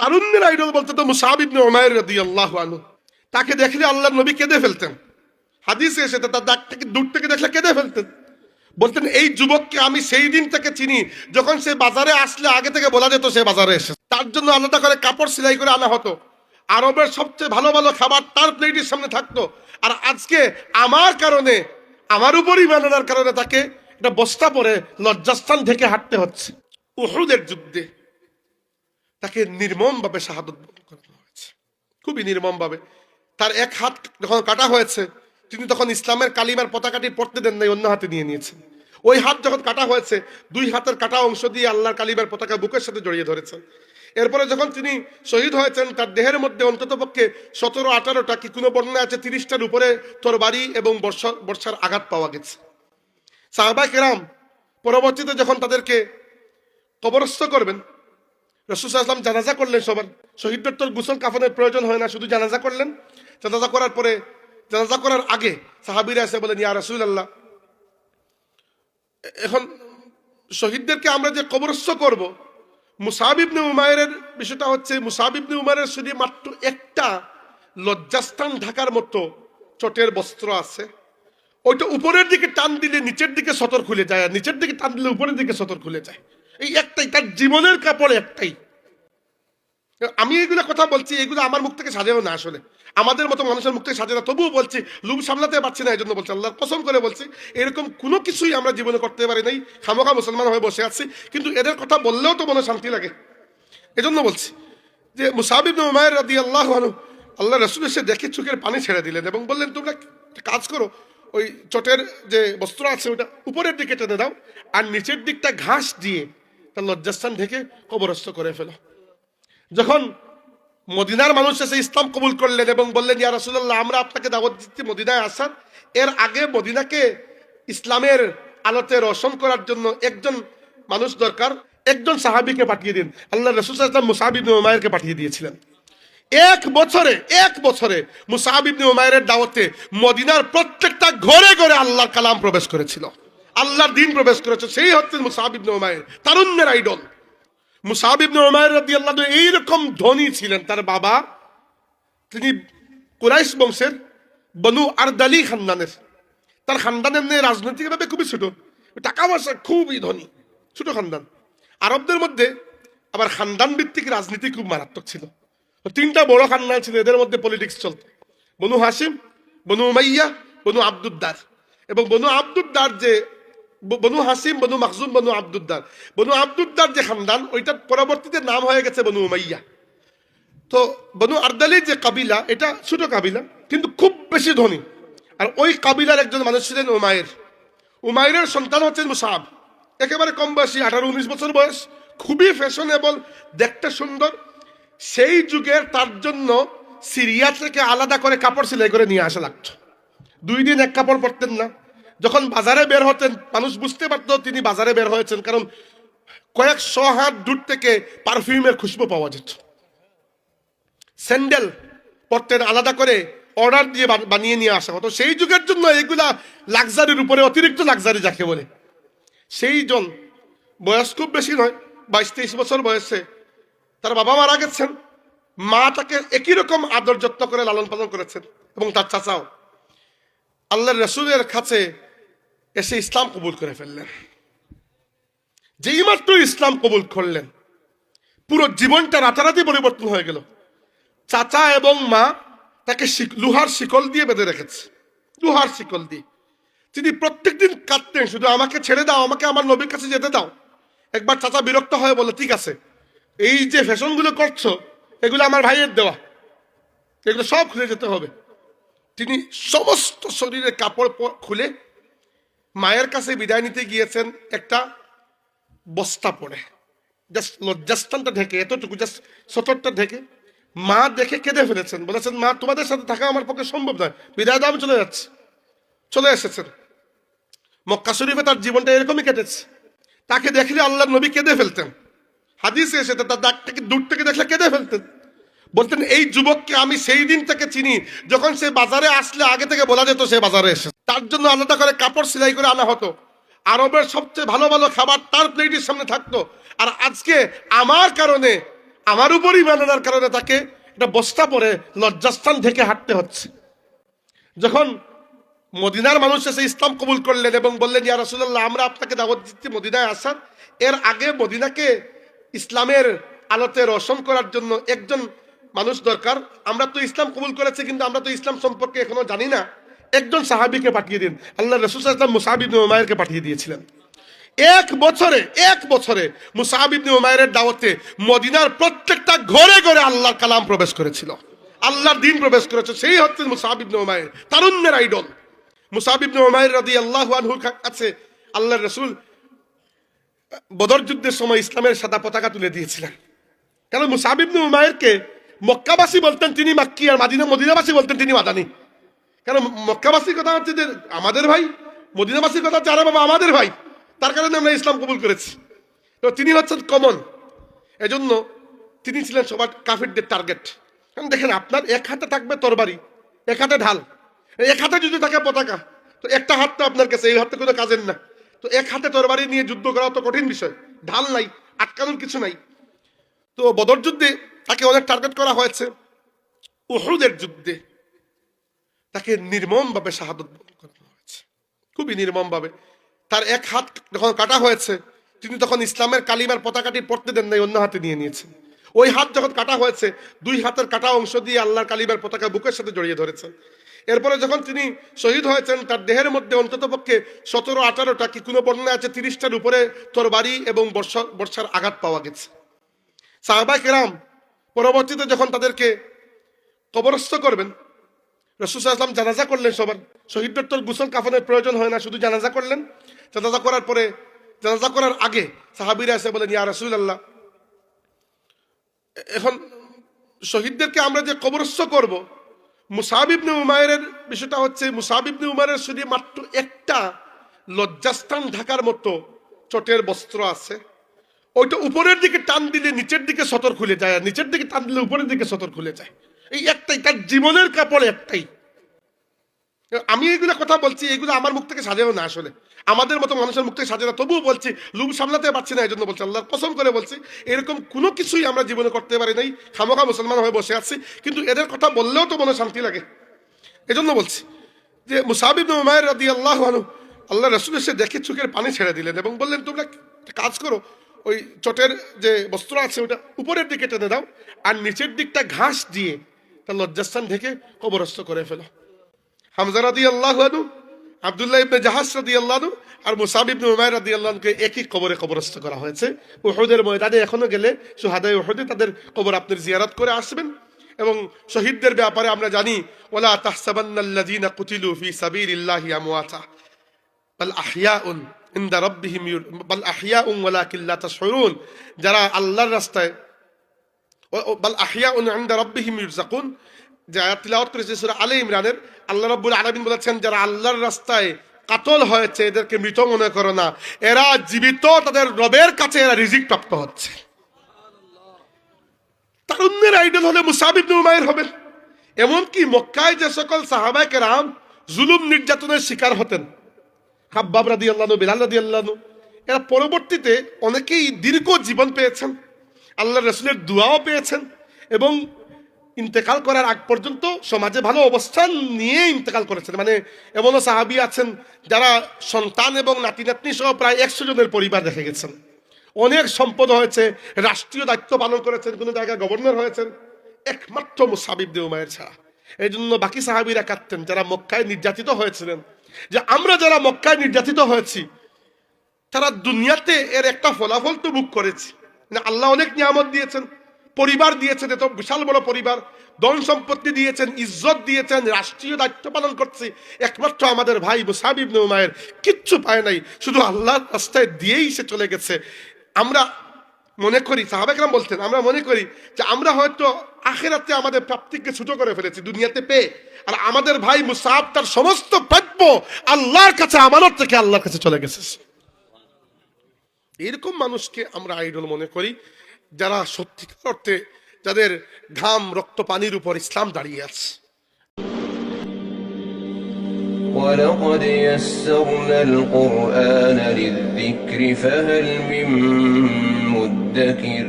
তারুণ্যের আইডল বলতে তো মুসাহাব ইবনে উমায়ের আল্লাহ আনহু। তাকে দেখলে আল্লাহর নবী কেঁদে ফেলতেন। হাদিসে এসে তার দাগটাকে দূর থেকে দেখলে কেঁদে ফেলতেন। বলতেন, এই যুবককে আমি সেই দিন থেকে চিনি, যখন সে বাজারে আসলে আগে থেকে বলা যেত সে বাজারে এসে তার জন্য আলাদা করে কাপড় সেলাই করে আনা হতো। আরবের সবচেয়ে ভালো ভালো খাবার তার প্লেটের সামনে থাকতো। আর আজকে আমার কারণে, আমার উপরই মানানোর কারণে তাকে একটা বস্তা পরে লজ্জাস্থান থেকে হাঁটতে হচ্ছে। উহুদের যুদ্ধে তাকে নির্মমভাবে শাহাদত করানো হয়েছে। খুবই নির্মমভাবে। তার এক হাত যখন কাটা হয়েছে, তিনি তখন ইসলামের কালিমার পতাকাটি পড়তে দেন নাই, অন্য হাতে নিয়ে নিয়েছেন ওই হাত যখন কাটা হয়েছে, দুই হাতের কাটা অংশ দিয়ে আল্লাহর কালিমার পতাকা বুকের সাথে জড়িয়ে ধরেছেন এরপরে যখন তিনি শহীদ হয়েছেন, তার দেহের মধ্যে অন্ততপক্ষে সতেরো, আঠারোটা কি কোনো বর্ণনা আছে, তিরিশটার উপরে তরবারি এবং বর্ষা, বর্ষার আঘাত পাওয়া গেছে। সাহাবা কেরাম পরবর্তীতে যখন তাদেরকে কবরস্থ করবেন রসুল আসলাম জানাজা করলেন সবার। শহীদদের তোর গুসল কাফনের প্রয়োজন হয় না, শুধু জানাজা করলেন। জানাজা করার পরে, জানাজা করার আগে সাহাবিরা এসে বলেন, ইয়া রসুল আল্লাহ এখন শহীদদেরকে আমরা যে কবরস্থ করব মুসাবিবনে উমায়ের বিষয়টা হচ্ছে মুসাবিবনে উমায়ের শুধু মাত্র একটা লজ্জাস্থান ঢাকার মতো চটের বস্ত্র আছে। ওইটা উপরের দিকে টান দিলে নিচের দিকে সতর খুলে যায়, আর নিচের দিকে টান দিলে উপরের দিকে সতর খুলে যায়। এই একটাই, তার জীবনের কাপড় একটাই। আমি এগুলো কথা বলছি এগুলো আমার মুখ থেকে সাজানো না আসলে। আমাদের মতো মানুষের মুখ থেকে সাজে না, তবুও বলছি, লুম সামলাতে পারছি না এই জন্য বলছি আল্লাহর কসম করে বলছি, এরকম কোনো কিছুই আমরা জীবনে করতে পারি নাই, খামোখা মুসলমান হয়ে বসে আছি, কিন্তু এদের কথা বললেও তো মনে শান্তি লাগে। এজন্য বলছি যে মুসাবিব উমায়ের রাদি আল্লাহ আল্লাহ রসুল এসে দেখে চোখের পানি ছেড়ে দিলেন এবং বললেন, তোমরা কাজ করো, ওই চটের যে বস্ত্র আছে, ওটা উপরের দিকে টেনে দাও, আর নিচের দিকটা ঘাস দিয়ে তার লজ্জাস্থান ঢেকে কবরস্থ করে ফেলো। যখন মদিনার মানুষ এসে ইসলাম কবুল করলেন এবং বললেন, ইয়া রাসূলুল্লাহ, আমরা আপনাকে দাওয়াত দিচ্ছি মদিনায় আসার। এর আগে মদিনাকে ইসলামের আলোতে রোশন করার জন্য একজন মানুষ দরকার, একজন সাহাবীকে পাঠিয়ে দিন। আল্লাহ রসুল ইসলাম মুসাহাবিব উমায়েরকে পাঠিয়ে দিয়েছিলেন। এক বছরে এক বছরে মুসাহাবিব উমায়ের দাওয়াতে মদিনার প্রত্যেকটা ঘরে ঘরে আল্লাহর কালাম প্রবেশ করেছিল। আল্লাহর দিন প্রবেশ করেছে, সেই হচ্ছে মুসাহাবিব উমায়ের তারুণ্যের আইডল মুসাহিবনে ওমায়ের রাদি আল্লাহ এইরকম ধনী ছিলেন, তার বাবা তিনি কুরাইশ বংশের বনু আরদালি খানদানের। তার খানদানের নিয়ে রাজনৈতিকভাবে খুবই ছোট, টাকা পয়সা খুবই ধনী, ছোট খানদান। আরবদের মধ্যে আবার খানদান ভিত্তিক রাজনীতি খুব মারাত্মক ছিল। তিনটা বড় খানদান ছিল, এদের মধ্যে পলিটিক্স চলত। Banu Hashim Banu Umayya, Banu Abduddar. এবং বনু আব্দুদ্দার যে বনু হাসিম, বনু মাকজুম বনু আব্দুদ্দার। বনু আব্দুদ্দার যে খানদান ওইটার পরবর্তীতে নাম হয়ে গেছে বনু উমাইয়া। তো বনু আর্দালির যে কাবিলা, এটা ছোট কাবিলা, কিন্তু খুব বেশি ধনী। আর ওই কাবিলার একজন মানুষ ছিলেন উমায়ের উমায়ের সন্তান হচ্ছেন মুসাব। একেবারে কম বয়সী, আঠারো, উনিশ বছর বয়স। খুবই ফ্যাশনেবল দেখতে সুন্দর। সেই যুগের তার জন্য সিরিয়া থেকে আলাদা করে কাপড় সেলাই করে নিয়ে আসা লাগতো। দুই দিন এক কাপড় পরতেন না। যখন বাজারে বের হতেন, মানুষ বুঝতে পারতো তিনি বাজারে বের হয়েছেন, কারণ কয়েকশো হাত দূর থেকে পারফিউমের খুশবু পাওয়া যেত। স্যান্ডেল পরতেন আলাদা করে, অর্ডার দিয়ে বানিয়ে নিয়ে আসা হতো। সেই যুগের জন্য এগুলা লাক্সারির উপরে অতিরিক্ত লাক্সারি যাকে বলে। সেই জন বয়স খুব বেশি নয়, বাইশ তেইশ বছর বয়সে তার বাবা মারা গেছেন। মা তাকে একই রকম আদর যত্ন করে লালন পালন করেছেন এবং তার চাচাও। আল্লাহ রসুলের কাছে এসে ইসলাম কবুল করে ফেললেন। যেই মাত্র ইসলাম কবুল করলেন, পুরো জীবনটা রাতারাতি পরিবর্তন হয়ে গেল। চাচা এবং মা তাকে লোহার শিকল দিয়ে বেঁধে রেখেছে। লোহার শিকল দিয়ে। তিনি প্রত্যেকদিন কাঁদতেন, শুধু আমাকে ছেড়ে দাও, আমাকে আমার নবীর কাছে যেতে দাও। একবার চাচা বিরক্ত হয়ে বলে ঠিক আছে, এই যে ফ্যাশনগুলো করছ, এগুলো আমার ভাইয়ের দেওয়া। এগুলো সব খুলে যেতে হবে। তিনি সমস্ত শরীরে কাপড় খুলে মায়ের কাছে বিদায় নিতে গিয়েছেন একটা বস্তা পরে জাস্ট লজ্জাস্থানটা ঢেকে, এতটুকু, জাস্ট সতরটা ঢেকে মা দেখে কেঁদে ফেলেছেন। বলেছেন, মা, তোমাদের সাথে থাকা আমার পক্ষে সম্ভব নয়। বিদায় দাও, আমি চলে যাচ্ছে। চলে এসেছেন। মক্কা শরীফে তার জীবনটা এরকমই কেটেছে। তাকে দেখলে আল্লাহ নবী কেঁদে ফেলতেন। হাদিসে এসে তার দাগটাকে দূর থেকে দেখলে কেঁদে ফেলতেন। বলতেন, এই যুবককে আমি সেই দিন থেকে চিনি, যখন সে বাজারে আসলে আগে থেকে বলা যেত সে বাজারে এসে তার জন্য আলাদা করে কাপড় সেলাই করে আনা হতো। আরবের সবচেয়ে ভালো ভালো খাবার তার প্লেটের সামনে থাকতো। আর আজকে আমার কারণে, আমার উপর ইমান আনার কারণে তাকে একটা বস্তা পরে লজ্জাস্থান থেকে হাঁটতে হচ্ছে। যখন মদিনার মানুষ এসে ইসলাম কবুল করলেন এবং বললেন, ইয়া রাসূলুল্লাহ, আমরা আপনাকে দাওয়াত দিচ্ছি মদিনায় আসার। এর আগে মদিনাকে ইসলামের আলোতে রোশন করার জন্য একজন মানুষ দরকার। আমরা তো ইসলাম কবুল করেছি, কিন্তু আমরা তো ইসলাম সম্পর্কে এখনও জানি না। একজন সাহাবীকে পাঠিয়ে দিন। আল্লাহ রসুল ইসলাম মুসাহাবিদ উমায়েরকে পাঠিয়ে দিয়েছিলেন। এক বছরে এক বছরে মুসাহাবিদ উমায়ের দাওয়াতে মদিনার প্রত্যেকটা ঘরে ঘরে আল্লাহর কালাম প্রবেশ করেছিল। আল্লাহর দিন প্রবেশ করেছে, সেই হচ্ছে মুসাহাবিদ উমায়ের তারুণ্যের আইডল। মুসাহিব ওমায়ের রাদি আল্লাহ কাছে আল্লাহ রসুল বদর যুদ্ধের সময় ইসলামের সাদা পতাকা তুলে দিয়েছিলেন। কেন মুসাহিব উমায়েরকে মক্কাবাসী বলতেন তিনি মাক্কি আর মাদিনা মদিনাবাসী বলতেন তিনি মাদানি। কেন মক্কাবাসীর কথা হচ্ছে যে আমাদের ভাই, মদিনাবাসীর কথা হচ্ছে আরে বাবা, আমাদের ভাই। তার কারণে আমরা ইসলাম কবুল করেছি। তো তিনি হচ্ছেন কমন এজন্য তিনি ছিলেন সবার কাফিরদের টার্গেট কারণ দেখেন, আপনার এক হাতে থাকবে তরবারি, এক হাতে ঢাল। এক হাতে যদি থাকে পতাকা, তো একটা হাত তো আপনার কাছে, এই হাতে কোনো কাজের না। তো এক হাতে তরবারি নিয়ে যুদ্ধ করা তো কঠিন বিষয়। ঢাল নাই, আটকানোর কিছু নাই। তো বদর যুদ্ধে তাকে অনেক টার্গেট করা হয়েছে। উহুদের যুদ্ধে। তাকে নির্মমভাবে শাহাদত হয়েছে। খুবই নির্মমভাবে। তার এক হাত যখন কাটা হয়েছে, তিনি তখন ইসলামের কালিমার পতাকাটি পড়তে দেন নাই, অন্য হাতে নিয়ে নিয়েছেন। ওই হাত যখন কাটা হয়েছে, দুই হাতের কাটা অংশ দিয়ে আল্লাহর কালিমার পতাকা বুকের সাথে জড়িয়ে ধরেছেন এরপরে যখন তিনি শহীদ হয়েছেন, তার দেহের মধ্যে অন্তত পক্ষে সতেরো, আঠারোটা কি কোনো বর্ণনা আছে, তিরিশটার উপরে তরবারি এবং বর্ষা, বর্ষার আঘাত পাওয়া গেছে। সাহবা কেরাম পরবর্তীতে যখন তাদেরকে কবরস্থ করবেন রসুল আসলাম জানাজা করলেন সবার। শহীদদের তোর গুসল কাফনের প্রয়োজন হয় না, শুধু জানাজা করলেন। জানাজা করার পরে, জানাজা করার আগে সাহাবিরা এসে বলেন, ইয়া রসুল আল্লাহ এখন শহীদদেরকে আমরা যে কবরস্থ করব মুসাবিবনে উমায়ের বিষয়টা হচ্ছে মুসাবিবনে উমায়ের শরীরে মাত্র একটা লজ্জাস্থান ঢাকার মতো চটের বস্ত্র আছে। ওইটা উপরের দিকে টান দিলে নিচের দিকে সতর খুলে যায়, আর নিচের দিকে টান দিলে উপরের দিকে সতর খুলে যায়। এই একটাই, তার জীবনের কাপড় একটাই। আমি এইগুলো কথা বলছি, এইগুলো আমার মুখ থেকে সাজাও না আসলে। আমাদের মতো মানুষের মুখ থেকে সাজে না। তবুও বলছি, লুম সামলাতে পারছি না এই জন্য বলছি, আল্লাহর কসম করে বলছি, এরকম কোনো কিছুই আমরা জীবনে করতে পারি নাই। খামোখা মুসলমান হয়ে বসে আছি, কিন্তু এদের কথা বললেও তো মনে শান্তি লাগে। এজন্য বলছি যে মুসাবিব উমায়ের রাদি আল্লাহ আনু আল্লাহ রসুল এসে দেখে চোখের পানি ছেড়ে দিলেন এবং বললেন, তোমরা কাজ করো, ওই চটের যে বস্ত্র আছে, ওটা উপরের দিকে টেনে দাও, আর নিচের দিকটা ঘাস দিয়ে তার লজ্জাস্থান থেকে কবরস্থ করে ফেলো। হামজা রাদি আল্লাহ আনু আবদুল্লাহ ইবনে জাহাজ রাদি আল্লাহ আর মুসাব ইবনে উমায় রাদি আল্লাহকে একই কবরে কবরস্থ করা হয়েছে। উহুদের ময়দানে এখনও গেলে সুহাদায় উহুদে তাদের কবর আপনি জিয়ারত করে আসবেন এবং শহীদদের ব্যাপারে আমরা জানি ওলা তাহসাবান্নাল্লাযীনা কুতিলু ফি সাবিলিল্লাহি আমওয়াতা, বাল আহইয়াউন ইনদা রাব্বিহিম বাল আহইয়াউন ওয়ালাকিন লা তাশউরুন যারা আল্লাহর রাস্তায় আলে ইমরানের বলেছেন, যারা আল্লাহর রাস্তায় কাতল হয়েছে, এদেরকে মৃত মনে না। এরা জীবিত, তাদের রবের কাছে এরা রিজিক প্রাপ্ত হচ্ছে। হলে এমনকি মক্কায় যে সকল সাহাবায় কেরাম জুলুম নির্যাতনের শিকার হতেন। হাব্বাব রাদি আল্লাহ বিলাল রাদি আল্লাহ এরা পরবর্তীতে অনেকেই দীর্ঘ জীবন পেয়েছেন। আল্লাহ রসুলের দোয়াও পেয়েছেন এবং ইন্তেকাল করার আগ পর্যন্ত সমাজে ভালো অবস্থান নিয়ে ইন্তেকাল করেছেন। মানে এমনও সাহাবি আছেন যারা সন্তান এবং নাতি নাতনি সহ প্রায় একশো জনের পরিবার দেখে গেছেন। অনেক সম্পদ হয়েছে, রাষ্ট্রীয় দায়িত্ব পালন করেছেন, কোনো জায়গায় গভর্নর হয়েছেন, একমাত্র মুসাবিব দেউমায়ের ছাড়া। এই জন্য বাকি সাহাবিরা কাঁদতেন, যারা মক্কায় নির্যাতিত হয়েছিলেন। যে আমরা যারা মক্কায় নির্যাতিত হয়েছি, তারা দুনিয়াতে এর একটা ফলাফল তো বুক করেছি। আল্লাহ অনেক নিয়ামত দিয়েছেন, পরিবার দিয়েছেন, এত বিশাল বড় পরিবার, ধন সম্পত্তি দিয়েছেন, ইজ্জত দিয়েছেন, রাষ্ট্রীয় দায়িত্ব পালন করছে। একমাত্র আমাদের ভাই মুসাবিব নৌমায়ের কিচ্ছু পায় নাই, শুধু আল্লাহর রাস্তায় দিয়েই সে চলে গেছে। আমরা মনে করি সাহাবেকরাম বলতেন, আমরা মনে করি যে আমরা হয়তো আখেরাতে আমাদের প্রাপ্তিকে ছোট করে ফেলেছি, দুনিয়াতে পেয়ে। আর আমাদের ভাই মুসাব তার সমস্ত প্রাপ্য আল্লাহর কাছে, আমানত থেকে আল্লাহর কাছে চলে গেছে। এরকম মানুষকে আমরা আইডল মনে করি যারা সত্যিকার অর্থে যাদের ঘাম রক্ত পানির উপর ইসলাম দাঁড়িয়ে আছে ولقد يسرنا القرآن للذكر فهل من مدكر